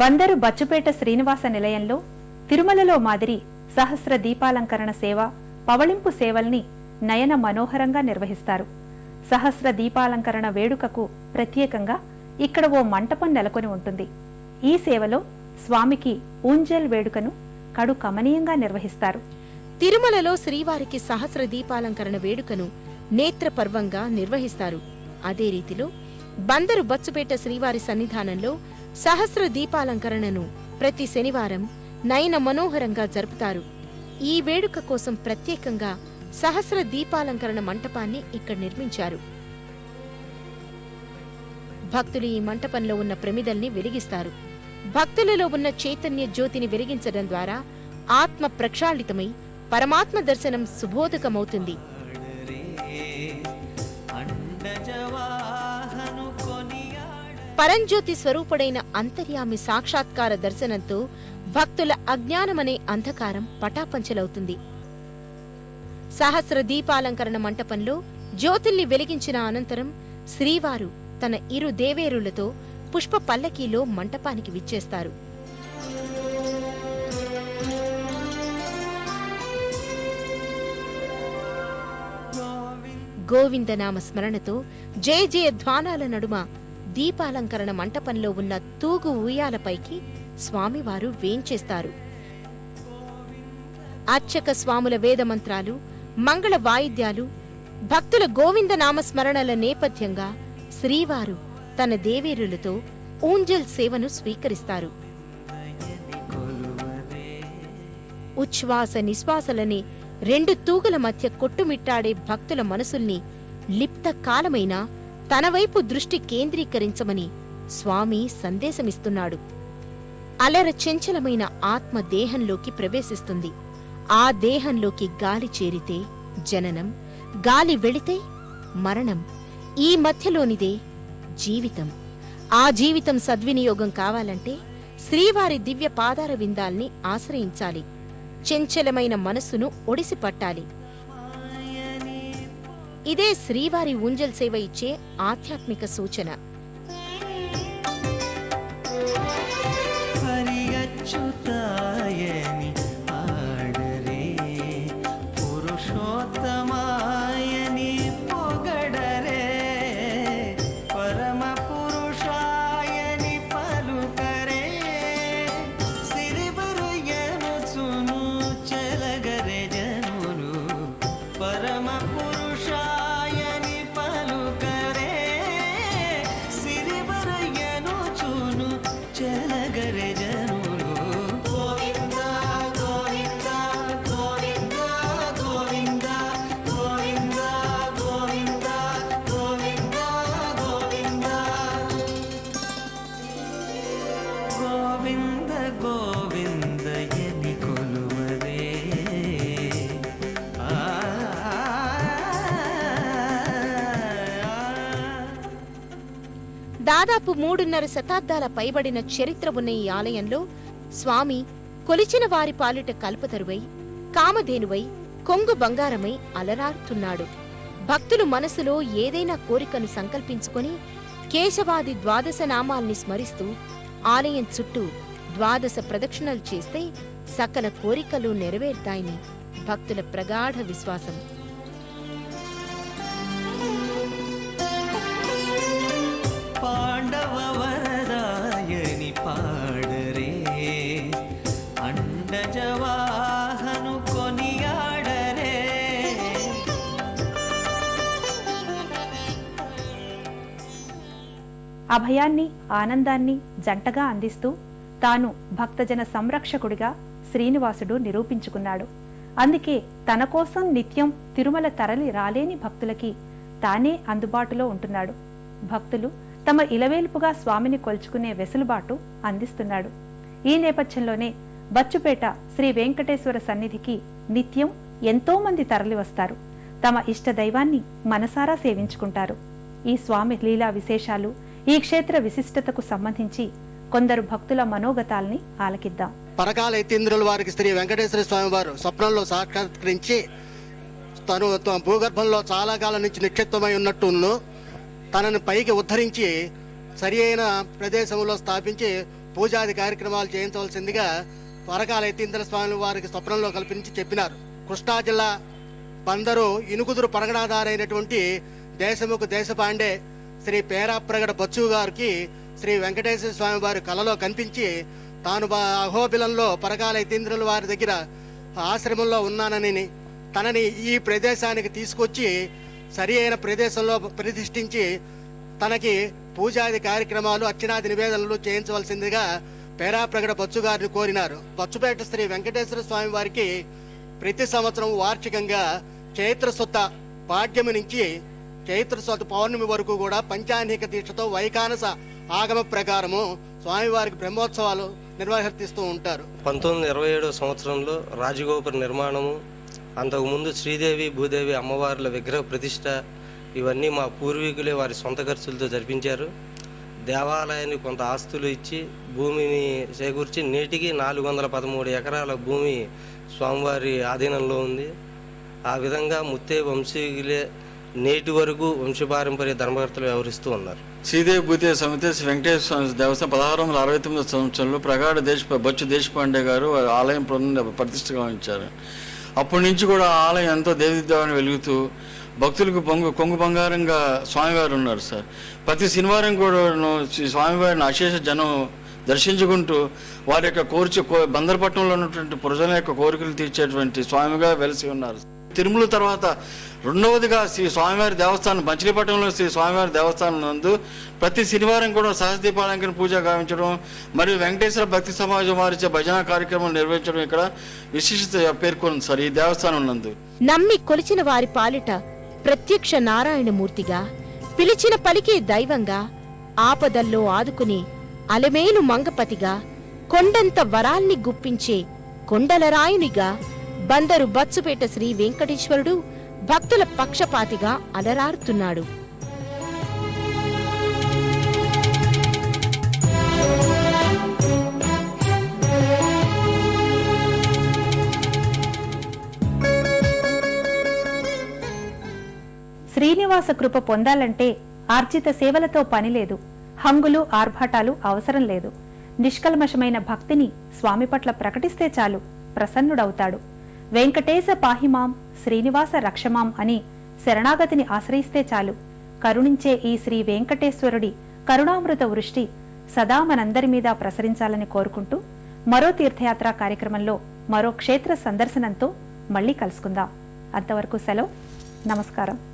బందరు బచ్చుపేట శ్రీనివాస నిలయంలో తిరుమలలో మాదిరి సహస్ర దీపాలంకరణ సేవ పవళింపు సేవల్ని నయన మనోహరంగా నిర్వహిస్తారు. సహస్ర దీపాలంకరణ వేడుకకు ప్రత్యేకంగా ఇక్కడ ఓ మంటపం నెలకొని ఉంటుంది. ఈ సేవలో స్వామికి ఊంజల్ వేడుకను కడు కమనీయంగా నిర్వహిస్తారు. తిరుమలలో శ్రీవారికి సహస్ర దీపాలంకరణ వేడుకను నేత్రపర్వంగా నిర్వహిస్తారు. అదే రీతిలో బందరు బచ్చుపేట శ్రీవారి సన్నిధానంలో సహస్ర దీపాలంకరణను ప్రతి శనివారం నయన మనోహరంగా జరుపుతారు. ఈ వేడుక కోసం ప్రత్యేకంగా సహస్ర దీపాలంకరణ మంటపాన్ని ఇక్కడ నిర్మించారు. భక్తులు ఈ మంటపంలో ఉన్న ప్రమిదల్ని వెలిగిస్తారు. భక్తులలో ఉన్న చైతన్య జ్యోతిని వెలిగించడం ద్వారా ఆత్మ ప్రక్షాళితమై పరమాత్మ దర్శనం సుబోధకమవుతుంది. పరంజ్యోతి స్వరూపుడైన అంతర్యామి సాక్షాత్కార దర్శనంతో భక్తుల అజ్ఞానమనే అంధకారం పటాపంచలవుతుంది. సహస్ర దీపాలంకరణ మంటపంలో జ్యోతుల్ని వెలిగించిన అనంతరం శ్రీవారు తన ఇరు దేవేరులతో పుష్ప పల్లకీలో మంటపానికి విచ్చేస్తారు. గోవిందనామ స్మరణతో జయ జయ ధ్వానాల నడుమ దీపాలంకరణ మంటపంలో ఉన్న తూగు ఊయాలపైకి స్వామివారు వేంచేస్తారు. అర్చక స్వాముల వేదమంత్రాలు మంగళ వాయిద్యాలు భక్తుల గోవింద స్మరణల నేపథ్యంగా శ్రీవారు తన దేవేరులతో ఊంజల్ సేవను స్వీకరిస్తారు. ఉచ్ఛ్వాస నిశ్వాసలని రెండు తూగుల మధ్య కొట్టుమిట్టాడే భక్తుల మనసుల్ని లిప్త కాలమైనా తన వైపు దృష్టి కేంద్రీకరించమని స్వామి సందేశమిస్తున్నాడు. అలర చెంచలమైన ఆత్మ దేహంలోకి ప్రవేశిస్తుంది. ఆ దేహంలోకి గాలి చేరితే జననం గాలి వెళితే మరణం. ఈ మధ్యలోనిదే జీవితం. ఆ జీవితం సద్వినియోగం కావాలంటే శ్రీవారి దివ్య పాదార విందాల్ని ఆశ్రయించాలి. చెంచలమైన మనస్సును ఒడిసిపట్టాలి. ఇదే శ్రీవారి ఊంజల్ సేవ ఇచ్చే ఆధ్యాత్మిక సూచన. దాదాపు మూడున్నర శతాబ్దాల పైబడిన చరిత్ర ఉన్న ఈ ఆలయంలో స్వామి కొలిచిన వారి పాలిట కల్పతరువై కామధేనువై కొంగు బంగారమై అలరారుతున్నాడు. భక్తులు మనసులో ఏదైనా కోరికను సంకల్పించుకొని కేశవాది ద్వాదశ నామాల్ని స్మరిస్తూ ఆలయం చుట్టూ ద్వాదశ ప్రదక్షిణలు చేస్తే సకల కోరికలు నెరవేరుతాయని భక్తుల ప్రగాఢ విశ్వాసం. అభయాన్ని ఆనందాన్ని జంటగా అందిస్తూ తాను భక్తజన సంరక్షకుడిగా శ్రీనివాసుడు నిరూపించుకున్నాడు. అందుకే తన కోసం నిత్యం తిరుమల తరలి రాలేని భక్తులకి తానే అందుబాటులో ఉంటున్నాడు. భక్తులు తమ ఇలవేల్పుగా స్వామిని కొల్చుకునే వెసులుబాటు అందిస్తున్నాడు. ఈ నేపథ్యంలోనే బచ్చుపేట శ్రీ వెంకటేశ్వర సన్నిధికి నిత్యం ఎంతో మంది తరలి వస్తారు. తమ ఇష్ట దైవాన్ని మనసారా సేవించుకుంటారు. ఈ స్వామి లీలా విశేషాలు ఈ క్షేత్ర విశిష్టతకు సంబంధించి కొందరు భక్తుల మనోగతాల్ని ఆలకిద్దాం. పరకాల ఎత్తేంద్రుల వారికి శ్రీ వెంకటేశ్వర స్వామి వారు స్వప్నంలో సాక్షాత్కరించి తను భూగర్భంలో చాలా కాలం నుంచి నిక్షిప్తమై ఉన్నట్టును తనని పైకి ఉద్ధరించి సరి అయిన ప్రదేశంలో స్థాపించి పూజాది కార్యక్రమాలు చేయించవలసిందిగా పరకాల ఎత్తింతల స్వామి వారికి స్వప్నంలో కల్పించి చెప్పినారు. కృష్ణా జిల్లా బందరు ఇనుకుదురు పరగడాదారైనటువంటి దేశముకు దేశపాండే శ్రీ పేరాప్రగడ బచ్చు గారికి శ్రీ వెంకటేశ్వర స్వామి వారి కలలో కనిపించి తాను అహోబిలంలో పరకాల ఎత్తింద్రుల వారి దగ్గర ఆశ్రమంలో ఉన్నానని తనని ఈ ప్రదేశానికి తీసుకొచ్చి సరి అయిన ప్రదేశంలో ప్రతిష్ఠించి తనకి పూజాది కార్యక్రమాలు అర్చనాది నివేదనలు చేయించవలసిందిగా పేరాప్రగడ బచ్చు గారిని కోరినారు. బచ్చుపేట శ్రీ వెంకటేశ్వర స్వామి వారికి ప్రతి సంవత్సరం వార్షికంగా చైత్ర సుత్త పాడ్యము నుంచి చైత్ర స్వత పౌర్ణమి వరకు కూడా పంచాహ్నిక దీక్షతో వైకానస ఆగమ ప్రకారము స్వామివారికి బ్రహ్మోత్సవాలు నిర్వహిస్తూ ఉంటారు. పంతొమ్మిది ఇరవై ఏడో సంవత్సరంలో రాజగోపుర నిర్మాణము అంతకుముందు శ్రీదేవి భూదేవి అమ్మవార్ల విగ్రహ ప్రతిష్ట ఇవన్నీ మా పూర్వీకులే వారి సొంత ఖర్చులతో జరిపించారు. దేవాలయానికి కొంత ఆస్తులు ఇచ్చి భూమిని చేకూర్చి నేటికి నాలుగు వందల పదమూడు ఎకరాల భూమి స్వామివారి ఆధీనంలో ఉంది. ఆ విధంగా ముత్తే వంశీయులే నేటి వరకు వంశపారంపర్య ధర్మకర్తలు వ్యవహరిస్తూ ఉన్నారు. శ్రీదేవి భూతే సమితి శ్రీ వెంకటేశ్వర స్వామి దేవస్థానం పదహారు వందల అరవై తొమ్మిది సంవత్సరంలో ప్రగాఢ దేశ బొచ్చు దేశపాండే గారు ఆలయం పునర్ ప్రతిష్టగా ఉంచారు అప్పటి నుంచి కూడా ఆలయం ఎంతో దేవదిద్దామని వెలుగుతూ భక్తులకు పొంగు కొంగు బంగారంగా స్వామివారు ఉన్నారు సార్. ప్రతి శనివారం కూడా శ్రీ స్వామివారిని అశేష జనం దర్శించుకుంటూ వారి యొక్క కోర్చు బందరపట్నంలో ఉన్నటువంటి ప్రజల యొక్క కోరికలు తీర్చేటువంటి స్వామిగా వెలిసి ఉన్నారు. తిరుమల తర్వాత రెండవదిగా శ్రీ స్వామివారి దేవస్థానం మంచిలీపట్నంలో శ్రీ స్వామివారి దేవస్థానం నందు ప్రతి శనివారం కూడా సహస్దీపాలంకరణ పూజ గావించడం మరియు వెంకటేశ్వర భక్తి సమాజం వారిచే భజన కార్యక్రమం నిర్వహించడం ఇక్కడ విశిష్టత పేర్కొంది సార్ ఈ దేవస్థానం నందు. నమ్మి కొలిచిన వారి పాలిట ప్రత్యక్ష నారాయణమూర్తిగా పిలిచిన పలికి దైవంగా ఆపదల్లో ఆదుకుని అలమేలు మంగపతిగా కొండంత వరాల్ని గుప్పించే కొండలరాయునిగా బందరు బచ్చుపేట శ్రీ వెంకటేశ్వరుడు భక్తుల పక్షపాతిగా అలరారుతున్నాడు. శ్రీనివాస కృప పొందాలంటే ఆర్జిత సేవలతో పనిలేదు హంగులు ఆర్భాటాలు అవసరం లేదు. నిష్కల్మషమైన భక్తిని స్వామి పట్ల ప్రకటిస్తే చాలు ప్రసన్నుడవుతాడు. వెంకటేశ పాహిమాం శ్రీనివాస రక్షమాం అని శరణాగతిని ఆశ్రయిస్తే చాలు. కరుణించే ఈ శ్రీ వెంకటేశ్వరుడి కరుణామృత వృష్టి సదా మనందరి మీద ప్రసరించాలని కోరుకుంటూ మరో తీర్థయాత్ర కార్యక్రమంలో మరో క్షేత్ర సందర్శనంతో మళ్ళీ కలుసుకుందాం. అంతవరకు సెలవు. నమస్కారం.